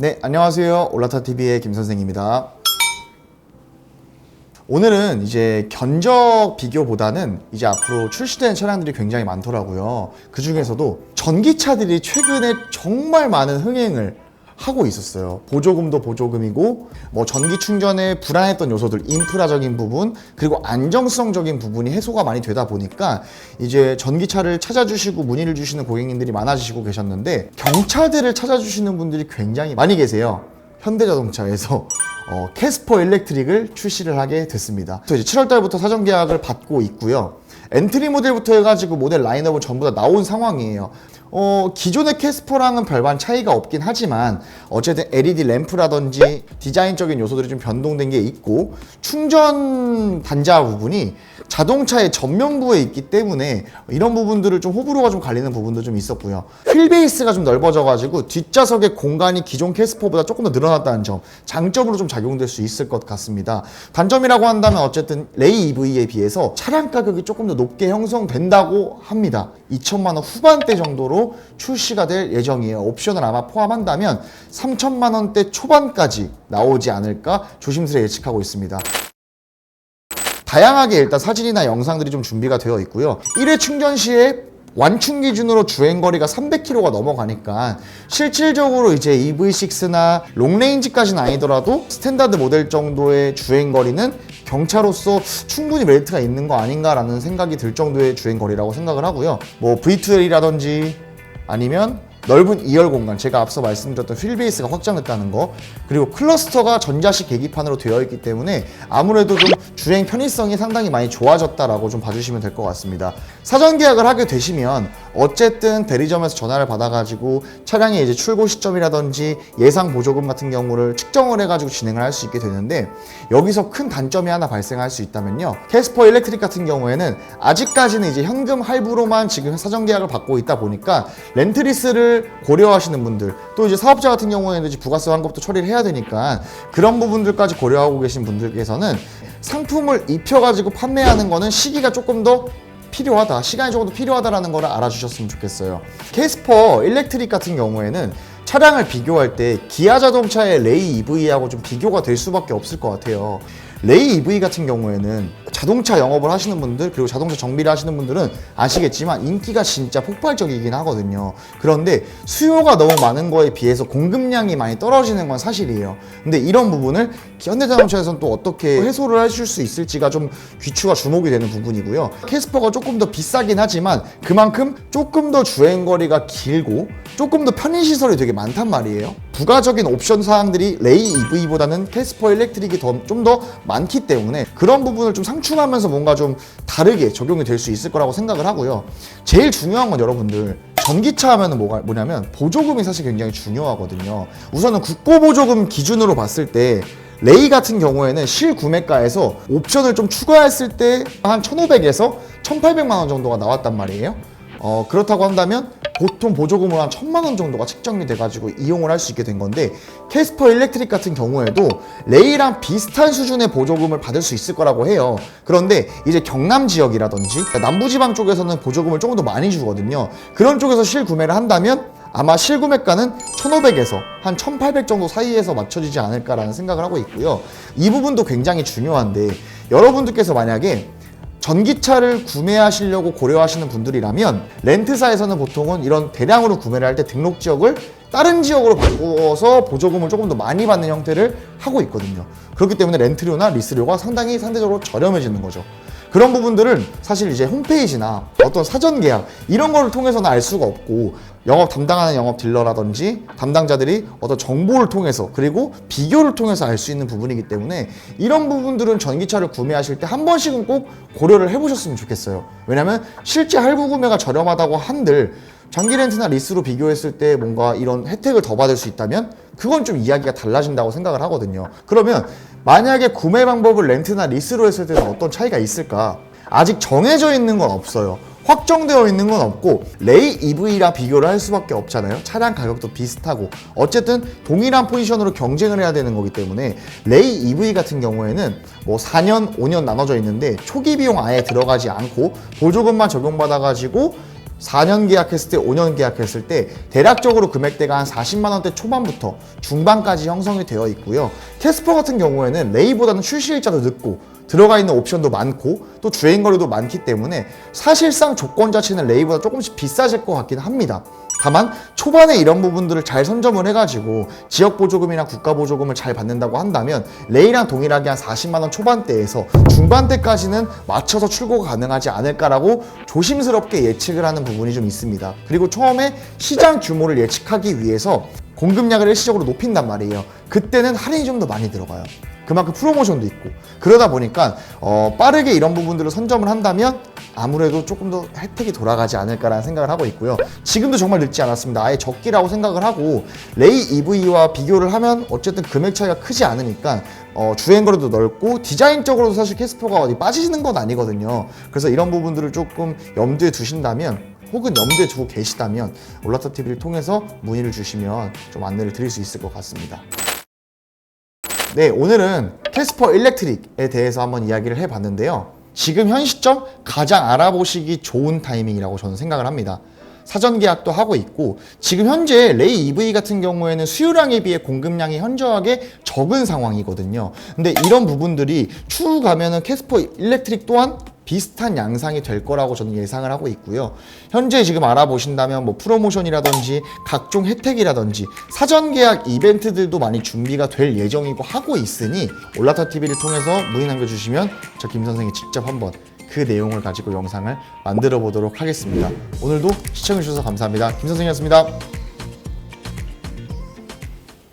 네, 안녕하세요. 올라타TV의 김선생입니다. 오늘은 이제 견적 비교보다는 이제 앞으로 출시되는 차량들이 굉장히 많더라고요. 그 중에서도 전기차들이 최근에 정말 많은 흥행을 하고 있었어요. 보조금도 보조금이고, 뭐 전기 충전에 불안했던 요소들, 인프라적인 부분, 그리고 안정성적인 부분이 해소가 많이 되다 보니까 이제 전기차를 찾아주시고 문의를 주시는 고객님들이 많아지시고 계셨는데, 경차들을 찾아주시는 분들이 굉장히 많이 계세요. 현대자동차에서 어, 캐스퍼 일렉트릭을 출시를 하게 됐습니다. 또 이제 7월 달부터 사전 계약을 받고 있고요. 엔트리 모델부터 해가지고 모델 라인업은 전부 다 나온 상황이에요. 어, 기존의 캐스퍼랑은 별반 차이가 없긴 하지만 어쨌든 LED 램프라든지 디자인적인 요소들이 좀 변동된 게 있고 충전 단자 부분이 자동차의 전면부에 있기 때문에 이런 부분들을 좀 호불호가 좀 갈리는 부분도 좀 있었고요. 휠 베이스가 좀 넓어져가지고 뒷좌석의 공간이 기존 캐스퍼보다 조금 더 늘어났다는 점 장점으로 좀 작용될 수 있을 것 같습니다. 단점이라고 한다면 어쨌든 레이 EV에 비해서 차량 가격이 조금 더 높게 형성된다고 합니다. 2천만 원 후반대 정도로 출시가 될 예정이에요. 옵션을 아마 포함한다면 3천만 원대 초반까지 나오지 않을까 조심스레 예측하고 있습니다. 다양하게 일단 사진이나 영상들이 좀 준비가 되어 있고요. 1회 충전 시에 완충 기준으로 주행 거리가 300km가 넘어가니까 실질적으로 이제 EV6나 롱레인지까지는 아니더라도 스탠다드 모델 정도의 주행 거리는 경차로서 충분히 메리트가 있는 거 아닌가라는 생각이 들 정도의 주행 거리라고 생각을 하고요. 뭐 V2L이라든지 아니면 넓은 2열 공간, 제가 앞서 말씀드렸던 휠 베이스가 확장됐다는 거, 그리고 클러스터가 전자식 계기판으로 되어 있기 때문에 아무래도 좀 주행 편의성이 상당히 많이 좋아졌다라고 좀 봐주시면 될 것 같습니다. 사전 계약을 하게 되시면 어쨌든 대리점에서 전화를 받아가지고 차량의 이제 출고 시점이라든지 예상 보조금 같은 경우를 측정을 해가지고 진행을 할 수 있게 되는데 여기서 큰 단점이 하나 발생할 수 있다면요. 캐스퍼 일렉트릭 같은 경우에는 아직까지는 이제 현금 할부로만 지금 사전 계약을 받고 있다 보니까 렌트리스를 고려하시는 분들 또 이제 사업자 같은 경우에는 이제 부가세 환급도 처리를 해야 되니까 그런 부분들까지 고려하고 계신 분들께서는 상품을 입혀가지고 판매하는 거는 시기가 조금 더 필요하다. 시간이 더 필요하다라는 거를 알아주셨으면 좋겠어요. 캐스퍼 일렉트릭 같은 경우에는 차량을 비교할 때 기아 자동차의 레이 EV하고 좀 비교가 될 수밖에 없을 것 같아요. 레이 EV 같은 경우에는 자동차 영업을 하시는 분들 그리고 자동차 정비를 하시는 분들은 아시겠지만 인기가 진짜 폭발적이긴 하거든요. 그런데 수요가 너무 많은 거에 비해서 공급량이 많이 떨어지는 건 사실이에요. 근데 이런 부분을 현대자동차에서는 또 어떻게 해소를 하실 수 있을지가 좀 귀추가 주목이 되는 부분이고요. 캐스퍼가 조금 더 비싸긴 하지만 그만큼 조금 더 주행 거리가 길고 조금 더 편의 시설이 되게 많단 말이에요. 부가적인 옵션 사항들이 레이 EV보다는 캐스퍼 일렉트릭이 좀 더 많기 때문에 그런 부분을 좀 상충하면서 뭔가 좀 다르게 적용이 될 수 있을 거라고 생각을 하고요. 제일 중요한 건 여러분들 전기차 하면은 뭐가 뭐냐면 보조금이 사실 굉장히 중요하거든요. 우선은 국고 보조금 기준으로 봤을 때 레이 같은 경우에는 실구매가에서 옵션을 좀 추가했을 때 한 1,500에서 1,800만 원 정도가 나왔단 말이에요. 어, 그렇다고 한다면 보통 보조금으로 한 천만 원 정도가 책정이 돼가지고 이용을 할 수 있게 된 건데 캐스퍼 일렉트릭 같은 경우에도 레이랑 비슷한 수준의 보조금을 받을 수 있을 거라고 해요. 그런데 이제 경남 지역이라든지 남부지방 쪽에서는 보조금을 조금 더 많이 주거든요. 그런 쪽에서 실구매를 한다면 아마 실구매가는 1,500에서 한 1,800 정도 사이에서 맞춰지지 않을까라는 생각을 하고 있고요. 이 부분도 굉장히 중요한데 여러분들께서 만약에 전기차를 구매하시려고 고려하시는 분들이라면 렌트사에서는 보통은 이런 대량으로 구매를 할 때 등록 지역을 다른 지역으로 바꿔서 보조금을 조금 더 많이 받는 형태를 하고 있거든요. 그렇기 때문에 렌트료나 리스료가 상당히 상대적으로 저렴해지는 거죠. 그런 부분들은 사실 이제 홈페이지나 어떤 사전 계약 이런 거를 통해서는 알 수가 없고 영업 담당하는 영업 딜러라든지 담당자들이 어떤 정보를 통해서 그리고 비교를 통해서 알 수 있는 부분이기 때문에 이런 부분들은 전기차를 구매하실 때 한 번씩은 꼭 고려를 해보셨으면 좋겠어요. 왜냐면 실제 할부 구매가 저렴하다고 한들 장기 렌트나 리스로 비교했을 때 뭔가 이런 혜택을 더 받을 수 있다면 그건 좀 이야기가 달라진다고 생각을 하거든요. 그러면 만약에 구매 방법을 렌트나 리스로 했을 때는 어떤 차이가 있을까? 아직 정해져 있는 건 없어요. 확정되어 있는 건 없고 레이 EV랑 비교를 할 수밖에 없잖아요. 차량 가격도 비슷하고 어쨌든 동일한 포지션으로 경쟁을 해야 되는 거기 때문에 레이 EV 같은 경우에는 뭐 4년, 5년 나눠져 있는데 초기 비용 아예 들어가지 않고 보조금만 적용받아 가지고 4년 계약했을 때, 5년 계약했을 때 대략적으로 금액대가 한 40만 원대 초반부터 중반까지 형성이 되어 있고요. 캐스퍼 같은 경우에는 레이보다는 출시 일자도 늦고 들어가 있는 옵션도 많고 또 주행 거리도 많기 때문에 사실상 조건 자체는 레이보다 조금씩 비싸질 것 같긴 합니다. 다만 초반에 이런 부분들을 잘 선점을 해가지고 지역 보조금이나 국가 보조금을 잘 받는다고 한다면 레이랑 동일하게 한 40만 원 초반대에서 중반대까지는 맞춰서 출고가 가능하지 않을까라고 조심스럽게 예측을 하는 부분이 좀 있습니다. 그리고 처음에 시장 규모를 예측하기 위해서 공급량을 일시적으로 높인단 말이에요. 그때는 할인이 좀 더 많이 들어가요. 그만큼 프로모션도 있고 그러다 보니까 어, 빠르게 이런 부분들을 선점을 한다면 아무래도 조금 더 혜택이 돌아가지 않을까라는 생각을 하고 있고요. 지금도 정말 늦지 않았습니다. 아예 적기라고 생각을 하고 레이 EV와 비교를 하면 어쨌든 금액 차이가 크지 않으니까 어, 주행 거리도 넓고 디자인적으로도 사실 캐스퍼가 어디 빠지는 건 아니거든요. 그래서 이런 부분들을 조금 염두에 두신다면 혹은 염두에 두고 계시다면 올라타 TV를 통해서 문의를 주시면 좀 안내를 드릴 수 있을 것 같습니다. 네, 오늘은 캐스퍼 일렉트릭에 대해서 한번 이야기를 해봤는데요. 지금 현 시점 가장 알아보시기 좋은 타이밍이라고 저는 생각을 합니다. 사전 계약도 하고 있고 지금 현재 레이 EV 같은 경우에는 수요량에 비해 공급량이 현저하게 적은 상황이거든요. 근데 이런 부분들이 추후 가면은 캐스퍼 일렉트릭 또한 비슷한 양상이 될 거라고 저는 예상을 하고 있고요. 현재 지금 알아보신다면 뭐 프로모션이라든지 각종 혜택이라든지 사전 계약 이벤트들도 많이 준비가 될 예정이고 하고 있으니 올라타 TV를 통해서 문의 남겨주시면 저 김 선생이 직접 한번 그 내용을 가지고 영상을 만들어 보도록 하겠습니다. 오늘도 시청해주셔서 감사합니다. 김 선생이었습니다.